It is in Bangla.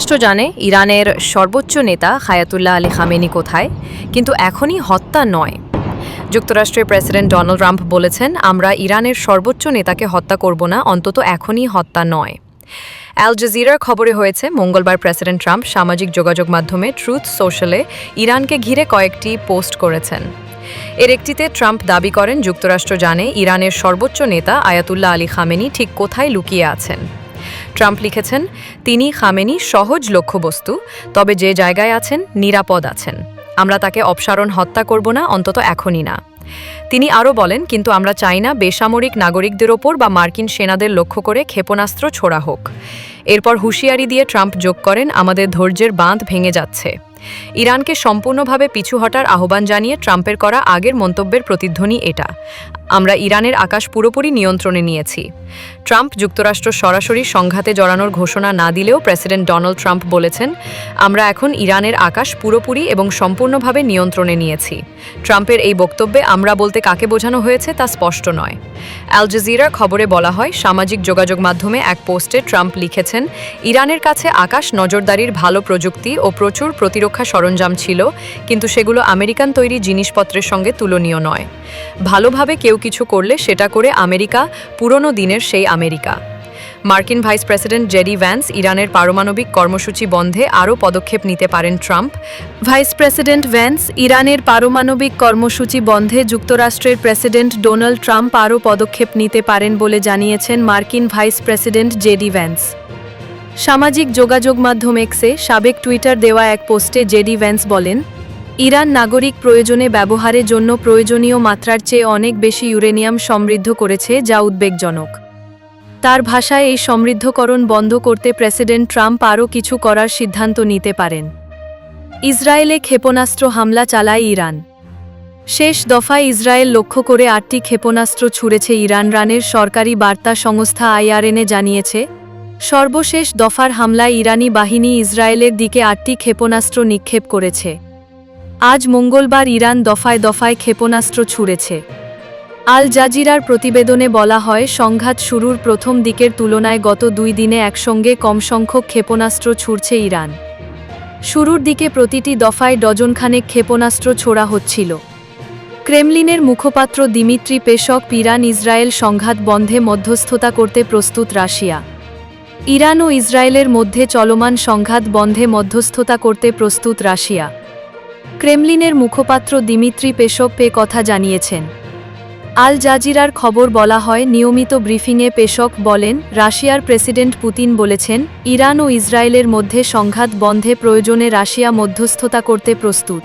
যুক্তরাষ্ট্র জানে ইরানের সর্বোচ্চ নেতা হায়াতুল্লাহ আলী খামেনি কোথায়, কিন্তু এখনই হত্যা নয়। যুক্তরাষ্ট্রের প্রেসিডেন্ট ডোনাল্ড ট্রাম্প বলেছেন, আমরা ইরানের সর্বোচ্চ নেতাকে হত্যা করব না, অন্তত এখনই হত্যা নয়। অ্যাল জাজিরার খবরে হয়েছে, মঙ্গলবার প্রেসিডেন্ট ট্রাম্প সামাজিক যোগাযোগ মাধ্যমে ট্রুথ সোশ্যালে ইরানকে ঘিরে কয়েকটি পোস্ট করেছেন। এর একটিতে ট্রাম্প দাবি করেন, যুক্তরাষ্ট্র জানে ইরানের সর্বোচ্চ নেতা আয়াতুল্লাহ আলী খামেনি ঠিক কোথায় লুকিয়ে আছেন? ট্রাম্প লিখেছেন, তিনি খামেনি সহজ লক্ষ্যবস্তু, তবে যে জায়গায় আছেন নিরাপদ আছেন। আমরা তাকে অপসারণ হত্যা করব না, অন্তত এখনই না। তিনি আরও বলেন, কিন্তু আমরা চাই না বেসামরিক নাগরিকদের ওপর বা মার্কিন সেনাদের লক্ষ্য করে ক্ষেপণাস্ত্র ছোড়া হোক। এরপর হুঁশিয়ারি দিয়ে ট্রাম্প যোগ করেন, আমাদের ধৈর্যের বাঁধ ভেঙে যাচ্ছে। ইরানকে সম্পূর্ণভাবে পিছু হটার আহ্বান জানিয়ে ট্রাম্পের করা আগের মন্তব্যের প্রতিধ্বনি এটা। আমরা ইরানের আকাশ পুরোপুরি নিয়ন্ত্রণে নিয়েছি। ট্রাম্প যুক্তরাষ্ট্র সরাসরি সংঘাতে জড়ানোর ঘোষণা না দিলেও প্রেসিডেন্ট ডোনাল্ড ট্রাম্প বলেছেন, আমরা এখন ইরানের আকাশ পুরোপুরি এবং সম্পূর্ণভাবে নিয়ন্ত্রণে নিয়েছি। ট্রাম্পের এই বক্তব্যে আমরা বলতে কাকে বোঝানো হয়েছে তা স্পষ্ট নয়। অ্যাল জাজিরার খবরে বলা হয়, সামাজিক যোগাযোগ মাধ্যমে এক পোস্টে ট্রাম্প লিখেছেন, ইরানের কাছে আকাশ নজরদারির ভালো প্রযুক্তি ও প্রচুর প্রতিরক্ষা সরঞ্জাম ছিল, কিন্তু সেগুলো আমেরিকান তৈরি জিনিসপত্রের সঙ্গে তুলনীয় নয়। ভালোভাবে কেউ কিছু করলে সেটা করে আমেরিকা, পুরনো দিনের সেই আমেরিকা। মার্কিন ভাইস প্রেসিডেন্ট জেডি ভ্যান্স ইরানের পারমাণবিক কর্মসূচি বন্ধে আরও পদক্ষেপ নিতে পারেন ট্রাম্প। ভাইস প্রেসিডেন্ট ভ্যান্স ইরানের পারমাণবিক কর্মসূচি বন্ধে যুক্তরাষ্ট্রের প্রেসিডেন্ট ডোনাল্ড ট্রাম্প আরও পদক্ষেপ নিতে পারেন বলে জানিয়েছেন মার্কিন ভাইস প্রেসিডেন্ট জেডি ভ্যান্স। সামাজিক যোগাযোগ মাধ্যম এক্সে সাবেক টুইটার দেওয়া এক পোস্টে জেডি ভ্যান্স বলেন ইরান নাগরিক প্রয়োজনে ব্যবহারের জন্য প্রয়োজনীয় মাত্রার চেয়ে অনেক বেশি ইউরেনিয়াম সমৃদ্ধ করেছে, যা উদ্বেগজনক। তার ভাষায় এই সমৃদ্ধকরণ বন্ধ করতে প্রেসিডেন্ট ট্রাম্প আরও কিছু করার সিদ্ধান্ত নিতে পারেন। ইসরায়েলে ক্ষেপণাস্ত্র হামলা চালায় ইরান। শেষ দফায় ইসরায়েল লক্ষ্য করে আটটি ক্ষেপণাস্ত্র ছুড়েছে ইরান রানের সরকারি বার্তা সংস্থা আইআরএনএ জানিয়েছে, সর্বশেষ দফার হামলায় ইরানি বাহিনী ইসরায়েলের দিকে আটটি ক্ষেপণাস্ত্র নিক্ষেপ করেছে। আজ মঙ্গলবার ইরান দফায় দফায় ক্ষেপণাস্ত্র ছুড়েছে। আল জাজিরার প্রতিবেদনে বলা হয়, সংঘাত শুরুর প্রথম দিকের তুলনায় গত দুই দিনে একসঙ্গে কম সংখ্যক ক্ষেপণাস্ত্র ছুড়ছে ইরান। শুরুর দিকে প্রতিটি দফায় ডজনখানেক ক্ষেপণাস্ত্র ছোড়া হচ্ছিল। ক্রেমলিনের মুখপাত্র দিমিত্রি পেশক ইরান ইসরায়েল সংঘাত বন্ধে মধ্যস্থতা করতে প্রস্তুত রাশিয়া। ইরান ও ইসরায়েলের মধ্যে চলমান সংঘাত বন্ধে মধ্যস্থতা করতে প্রস্তুত রাশিয়া। ক্রেমলিনের মুখপাত্র দিমিত্রি পেশক পে কথা জানিয়েছেন। আল জাজিরার খবর বলা হয়, নিয়মিত ব্রিফিংয়ে পেশক বলেন, রাশিয়ার প্রেসিডেন্ট পুতিন বলেছেন, ইরান ও ইসরায়েলের মধ্যে সংঘাত বন্ধে প্রয়োজনে রাশিয়া মধ্যস্থতা করতে প্রস্তুত।